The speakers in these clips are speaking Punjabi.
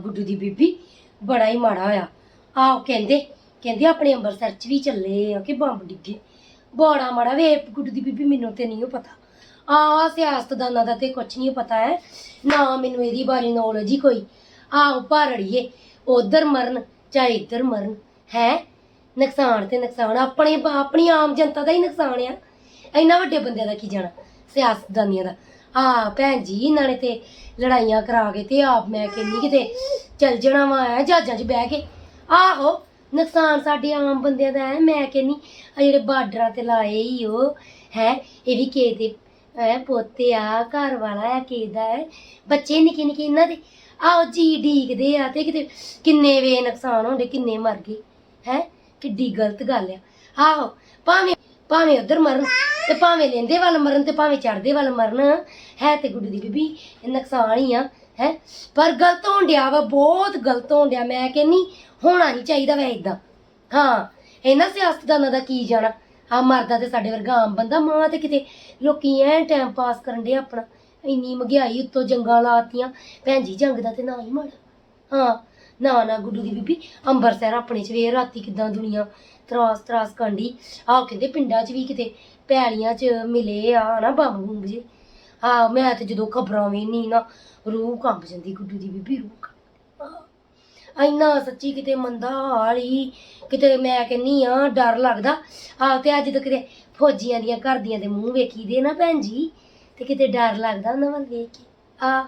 ਗੁੱਡੂ ਦੀ ਬੀਬੀ ਬੜਾ ਹੀ ਮਾੜਾ ਹੋਇਆ। ਆਹ ਕਹਿੰਦੇ ਕਹਿੰਦੇ ਆਪਣੇ ਅੰਮ੍ਰਿਤਸਰ ਚ ਵੀ ਚੱਲੇ ਆ ਕਿ ਬੰਬ ਡਿੱਗੇ। ਬੜਾ ਮਾੜਾ ਵੇ, ਗੁੱਡੂ ਦੀ ਬੀਬੀ ਮੈਨੂੰ ਤੇ ਨਹੀਂ ਪਤਾ। ਆ ਸਿਆਸਤਦਾਨਾਂ ਦਾ ਤੇ ਕੁਛ ਨਹੀਂ ਪਤਾ ਹੈ। ਨਾ ਮੈਨੂੰ ਇਹਦੀ ਬਾਰੇ ਨੌਲੇਜ ਹੀ ਕੋਈ। ਆਹ ਭਾਰੜੀਏ ਉਧਰ ਮਰਨ ਚਾਹੇ ਇੱਧਰ ਮਰਨ। ਹੈ? ਨੁਕਸਾਨ ਤੇ ਨੁਕਸਾਨ, ਆਪਣੇ ਆਪਣੀ ਆਮ ਜਨਤਾ ਦਾ ਹੀ ਨੁਕਸਾਨ ਆ। ਇੰਨਾ ਵੱਡੇ ਬੰਦਿਆਂ ਦਾ ਕੀ ਜਾਣਾ? ਸਿਆਸਤਦਾਨੀਆਂ ਦਾ। ਆ ਭੈਣ ਜੀ ਇਹਨਾਂ ਨੇ ਤੇ ਲੜਾਈਆਂ ਕਰਾ ਕੇ ਤੇ ਆਪ ਮੈਂ ਕਹਿੰਨੀ ਕਿਤੇ ਚੱਲ ਜਣਾ ਵਾ, ਐ ਜਹਾਜ਼ਾਂ 'ਚ ਬਹਿ ਕੇ। ਆਹੋ, ਨੁਕਸਾਨ ਸਾਡੇ ਆਮ ਬੰਦਿਆਂ ਦਾ ਹੈ ਮੈਂ ਕਹਿੰਨੀ ਆ ਜਿਹੜੇ ਬਾਰਡਰਾਂ ਤੇ ਲਾਏ ਹੀ ਉਹ ਹੈ, ਇਹ ਵੀ ਕਿਸੇ ਦੇ, ਹੈ, ਪੋਤੇ ਆ, ਘਰ ਵਾਲਾ ਹੈ ਕਿਸੇ ਦਾ ਹੈ ਬੱਚੇ ਨਿੱਕੇ ਨਿੱਕੇ ਇਹਨਾਂ ਦੇ। ਆਓ ਜੀ ਡੀਕਦੇ ਆ ਤੇ ਕਿਤੇ ਕਿੰਨੇ ਵੇ ਨੁਕਸਾਨ ਹੁੰਦੇ ਕਿੰਨੇ ਮਰ ਗਏ, ਹੈ, ਕਿੱਡੀ ਗਲਤ ਗੱਲ ਆ। ਆਹੋ, ਭਾਵੇਂ ਭਾਵੇਂ ਉਧਰ ਮਰਨ ਤੇ ਭਾਵੇਂ ਲੈਂਦੇ ਵੱਲ ਮਰਨ ਤੇ ਭਾਵੇਂ ਚੜਦੇ ਵੱਲ ਮਰਨ, ਹੈ ਤੇ ਗੁੱਡੀ ਦੀ ਬੀਬੀ ਨੁਕਸਾਨ ਹੀ ਆ ਹੈ। ਪਰ ਗਲਤ ਹੋਣ ਡਿਆ ਵਾ, ਬਹੁਤ ਗਲਤ ਹੋਣ ਡਿਆ, ਮੈਂ ਕਹਿੰਨੀ ਹੋਣਾ ਨਹੀਂ ਚਾਹੀਦਾ ਵੈ ਇਦਾਂ ਹਾਂ, ਇਹਨਾਂ ਸਿਆਸਤਦਾਨਾਂ ਦਾ ਕੀ ਜਾਣਾ? ਆ ਮਰਦਾ ਤੇ ਸਾਡੇ ਵਰਗਾ ਆਮ ਬੰਦਾ, ਮਾਂ ਤੇ ਕਿਤੇ ਲੋਕੀ ਐ ਟਾਈਮ ਪਾਸ ਕਰਨ ਦੇ ਆਪਣਾ। ਇੰਨੀ ਮਹਿੰਗਾਈ ਉੱਤੋਂ ਜੰਗਾਂ ਲਾਤੀਆਂ, ਭੈਣ ਜੀ ਜੰਗ ਦਾ ਤੇ ਨਾ ਹੀ ਮਾੜਾ। ਹਾਂ ਨਾ ਨਾ ਗੁੱਡੂ ਦੀ ਬੀਬੀ ਅੰਬਰਸਰ ਆਪਣੇ ਚ ਵੇ ਰਾਤੀ ਕਿਦਾਂ ਦੁਨੀਆ ਤਰਾਸ ਤਰਾਸ ਕਾਂਡੀ। ਆਹ ਕਹਿੰਦੇ ਪਿੰਡਾਂ ਚ ਵੀ ਕਿਤੇ ਪੈਲੀਆਂ ਚ ਮਿਲੇ ਆ ਨਾ ਬੰਬ ਬੁੰਬ ਜੇ। ਹਾਂ ਮੈਂ ਤੇ ਜਦੋਂ ਖਬਰਾਂ ਵੇਖਨੀ ਨਾ ਰੂਹ ਕੰਬ ਜਾਂਦੀ ਗੁੱਡੂ ਦੀ ਬੀਬੀ ਰੂਹ ਕੰਬ ਆਹ, ਇੰਨਾ ਸੱਚੀ ਕਿਤੇ ਮੰਦਾ ਹਾਲ ਕਿਤੇ ਮੈਂ ਕਹਿੰਨੀ ਆ ਡਰ ਲੱਗਦਾ। ਆ ਤੇ ਅੱਜ ਜਦੋਂ ਕਿਤੇ ਫੌਜੀਆਂ ਦੀਆਂ ਘਰ ਦੀਆਂ ਦੇ ਮੂੰਹ ਵੇਖੀਦੇ ਨਾ ਭੈਣ ਜੀ ਤੇ ਕਿਤੇ ਡਰ ਲੱਗਦਾ ਉਹਨਾਂ ਵੱਲ ਵੇਖ ਕੇ। ਆ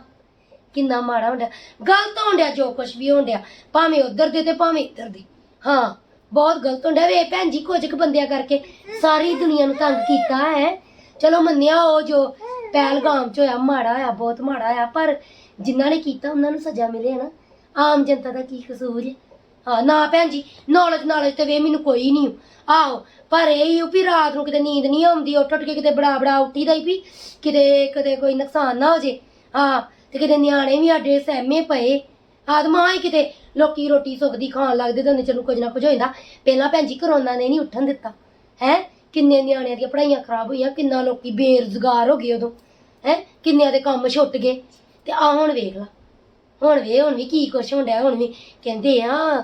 ਕਿੰਨਾ ਮਾੜਾ ਹੁੰਦਾ, ਗਲਤ ਹੁੰਦਿਆ ਜੋ ਕੁਛ ਵੀ ਹੁੰਦਿਆ ਭਾਵੇਂ ਉਧਰ ਦੇ ਤੇ ਭਾਵੇਂ ਇੱਧਰ ਦੇ। ਹਾਂ, ਬਹੁਤ ਗਲਤ ਹੁੰਦਾ ਵੇ ਭੈਣ ਜੀ, ਕੁਝ ਕੁ ਬੰਦਿਆਂ ਕਰਕੇ ਸਾਰੀ ਦੁਨੀਆ ਨੂੰ ਤੰਗ ਕੀਤਾ ਹੈ। ਚਲੋ ਮੰਨਿਆ ਉਹ ਜੋ ਪਹਿਲਗਾਮ ਚ ਹੋਇਆ, ਮਾੜਾ ਹੋਇਆ, ਬਹੁਤ ਮਾੜਾ ਹੋਇਆ, ਪਰ ਜਿਨ੍ਹਾਂ ਨੇ ਕੀਤਾ, ਉਹਨਾਂ ਨੂੰ ਸਜ਼ਾ ਮਿਲੇ ਨਾ। ਆਮ ਜਨਤਾ ਦਾ ਕੀ ਕਸੂਰ ਹੈ? ਹਾਂ, ਨਾ ਭੈਣ ਜੀ ਨੌਲੇਜ ਨੌਲੇਜ ਤੇ ਵੇ ਮੈਨੂੰ ਕੋਈ ਨਹੀਂ ਆਹੋ, ਪਰ ਇਹ ਹੀ ਵੀ ਰਾਤ ਨੂੰ ਕਿਤੇ ਨੀਂਦ ਨਹੀਂ ਆਉਂਦੀ ਉੱਠ ਉੱਠ ਕੇ ਕਿਤੇ ਬੜਾ ਬੜਾ ਉੱਠੀਦਾ ਹੀ ਵੀ ਕਿਤੇ ਕਦੇ ਕੋਈ ਨੁਕਸਾਨ ਨਾ ਹੋ ਜੇ। ਹਾਂ ਤੇ ਕਿਤੇ ਨਿਆਣੇ ਵੀ ਸਾਡੇ ਸਹਿਮੇ ਪਏ। ਆਦਮਾ ਹੀ ਕਿਤੇ ਲੋਕੀ ਰੋਟੀ ਸੁੱਕਦੀ ਖਾਣ ਲੱਗਦੇ ਤੇ ਉਹਨੇ ਚਲੂ ਕੁਝ ਨਾ ਕੁਝ ਹੋ ਜਾਂਦਾ ਪਹਿਲਾਂ ਭੈਣ ਜੀ ਕਰੋਨਾ ਨੇ ਨਹੀਂ ਉੱਠਣ ਦਿੱਤਾ। ਹੈ? ਕਿੰਨੇ ਨਿਆਣਿਆਂ ਦੀਆਂ ਪੜ੍ਹਾਈਆਂ ਖਰਾਬ ਹੋਈਆਂ, ਕਿੰਨਾ ਲੋਕੀ ਬੇਰੁਜ਼ਗਾਰ ਹੋ ਗਏ ਉਦੋਂ। ਹੈ? ਕਿੰਨਿਆਂ ਦੇ ਕੰਮ ਛੁੱਟ ਗਏ। ਤੇ ਆ ਹੁਣ ਵੇਖ ਲਾ। ਹੁਣ ਵੇ, ਹੁਣ ਵੀ ਕੀ ਕੁਛ ਹੁੰਦਾ, ਹੁਣ ਵੀ ਕਹਿੰਦੇ ਆ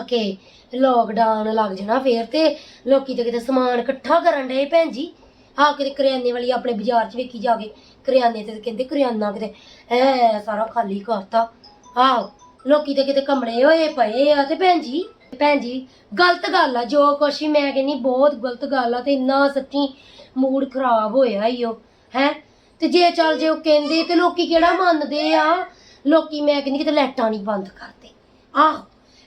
ਅਕੇ ਲੋਕਡਾਊਨ ਲੱਗ ਜਾਣਾ ਫੇਰ ਤੇ ਲੋਕੀ ਤੇ ਕਿਤੇ ਸਮਾਨ ਇਕੱਠਾ ਕਰਨ ਡਏ ਭੈਣ ਜੀ। ਆ ਕਿਤੇ ਕਰਿਆਨੇ ਵਾਲੀ ਆਪਣੇ ਬਾਜ਼ਾਰ 'ਚ ਵੇਖੀ ਜਾ ਕੇ ਕਰਿਆਨੇ ਤੇ ਕਹਿੰਦੇ ਕਰਿਆਨਾ ਕਿਤੇ, ਐ ਸਾਰਾ ਖਾਲੀ ਕਰਤਾ। ਆਹੋ, ਲੋਕੀ ਤੇ ਕਿਤੇ ਕਮਲੇ ਹੋਏ ਪਏ ਆ। ਤੇ ਭੈਣ ਜੀ ਭੈਣ ਜੀ, ਗਲਤ ਗੱਲ ਆ, ਜੋ ਕੁਛ ਵੀ ਮੈਂ ਕਹਿੰਨੀ ਬਹੁਤ ਗਲਤ ਗੱਲ ਆ ਤੇ ਇੰਨਾ ਸੱਚੀ ਮੂਡ ਖਰਾਬ ਹੋਇਆ ਈ ਉਹ, ਹੈ? ਤੇ ਜੇ ਚੱਲ ਜੇ ਉਹ ਕਹਿੰਦੇ, ਤੇ ਲੋਕੀ ਕਿਹੜਾ ਮੰਨਦੇ ਆ? ਲੋਕੀ ਮੈਂ ਕਹਿੰਦੀ ਕਿਤੇ ਲਾਈਟਾਂ ਨਹੀਂ ਬੰਦ ਕਰਦੇ। ਆਹ,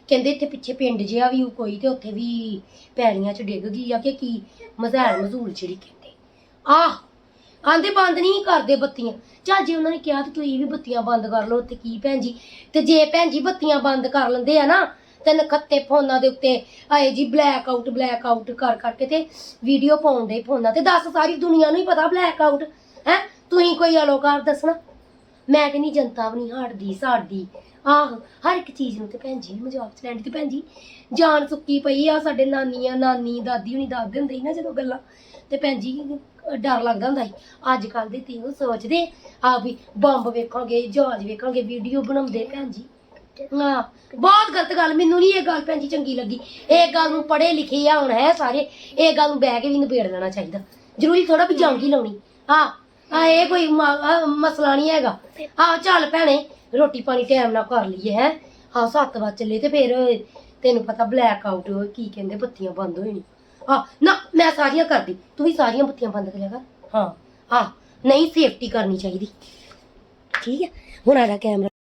ਕਹਿੰਦੇ ਇੱਥੇ ਪਿੱਛੇ ਪਿੰਡ ਜਿਹਾ ਵੀ ਉਹ ਕੋਈ, ਤੇ ਉੱਥੇ ਵੀ ਪੈਲੀਆਂ 'ਚ ਡਿੱਗ ਗਈ ਆ ਕਿ ਕੀ ਮਜ਼ੈਲ ਮਜ਼ੂਲ ਜਿਹੜੀ ਕੇ। ਆਹ, ਆਂਦੇ ਬੰਦ ਨਹੀਂ ਕਰਦੇ ਬੱਤੀਆਂ। ਚੱਲ ਉਹਨਾਂ ਨੇ ਕਿਹਾ ਤੇ ਤੁਸੀਂ ਵੀ ਬੱਤੀਆਂ ਬੰਦ ਕਰ ਲਓ ਤੇ ਕੀ ਭੈਣ ਜੀ? ਤੇ ਜੇ ਭੈਣ ਜੀ ਬੱਤੀਆਂ ਬੰਦ ਕਰ ਲੈਂਦੇ ਆ ਨਾ ਤੇ ਨਖੱਤੇ ਫੋਨਾਂ ਦੇ ਉੱਤੇ ਆਏ ਜੀ ਬਲੈਕ ਆਊਟ ਬਲੈਕ ਆਊਟ ਕਰ ਕਰਕੇ ਤੇ ਵੀਡੀਓ ਪਾਉਂਦੇ ਫੋਨਾਂ ਤੇ। ਦੱਸ ਸਾਰੀ ਦੁਨੀਆ ਨੂੰ ਹੀ ਪਤਾ ਬਲੈਕ ਆਊਟ ਹੈ? ਤੁਸੀਂ ਕੋਈ ਅਲੋਕਾਰ ਦੱਸਣਾ? ਮੈਂ ਕਹਿੰਦੀ ਜਨਤਾ ਵੀ ਨਹੀਂ ਹਟਦੀ ਸਾਡੀ ਆਹ, ਹਰ ਇੱਕ ਚੀਜ਼ ਨੂੰ ਤੇ ਭੈਣ ਜੀ ਮਜ਼ਾਕ ਚ ਲੈਂਦੀ ਤੇ ਭੈਣ ਜੀ, ਜਾਨ ਸੁੱਕੀ ਪਈ ਆ, ਸਾਡੇ ਨਾਨੀਆਂ, ਨਾਨੀ, ਦਾਦੀ ਹੁਣੀ ਦੱਸਦੇ ਹੁੰਦੇ ਸੀ ਨਾ ਜਦੋਂ ਗੱਲਾਂ। ਤੇ ਭੈਣ ਜੀ, ਡਰ ਲੱਗਦਾ ਹੁੰਦਾ ਸੀ। ਅੱਜ ਕੱਲ ਦੇ ਤੇ ਉਹ ਸੋਚਦੇ ਆ ਵੀ ਬੰਬ ਵੇਖਾਂਗੇ, ਜਹਾਜ਼ ਵੇਖਾਂਗੇ ਵੀਡੀਓ ਬਣਾਉਂਦੇ ਭੈਣ ਜੀ। ਹਾਂ, ਬਹੁਤ ਗਲਤ ਗੱਲ, ਮੈਨੂੰ ਨਹੀਂ ਇਹ ਗੱਲ ਭੈਣ ਜੀ ਚੰਗੀ ਲੱਗੀ। ਇਹ ਗੱਲ ਨੂੰ ਪੜ੍ਹੇ ਲਿਖੇ ਆ ਹੁਣ ਹੈ ਸਾਰੇ, ਇਹ ਗੱਲ ਨੂੰ ਬਹਿ ਕੇ ਵੀ ਨਿਬੇੜ ਲੈਣਾ ਚਾਹੀਦਾ। ਜ਼ਰੂਰੀ ਥੋੜਾ ਵੀ ਜੰਗ ਹੀ ਲਾਉਣੀ। ਹਾਂ ਆ ਇਹ ਕੋਈ ਮ- ਆਹ ਮਸਲਾ ਨਹੀਂ ਹੈਗਾ। ਆ ਚੱਲ ਭੈਣੇ, ਰੋਟੀ ਪਾਣੀ ਟਾਈਮ ਨਾਲ ਕਰ ਲਈਏ, ਹੈ। ਹਾਂ 7 ਵਜੇ ਚੱਲੇ ਤੇ ਫਿਰ ਤੈਨੂੰ ਪਤਾ ਬਲੈਕ ਆਊਟ ਕੀ ਕਹਿੰਦੇ ਬੱਤੀਆਂ ਬੰਦ ਹੋਈ ਨਹੀਂ ਹਾਂ ਨਾ ਮੈਂ ਸਾਰੀਆਂ ਕਰਦੀ। ਤੂੰ ਵੀ ਸਾਰੀਆਂ ਬੱਤੀਆਂ ਬੰਦ ਕਰਿਆ ਕਰ। ਹਾਂ। ਹਾਂ ਨਹੀਂ ਸੇਫਟੀ ਕਰਨੀ ਚਾਹੀਦੀ। ਠੀਕ ਹੈ। ਹੁਣ ਆ ਜਾ ਕੈਮਰਾ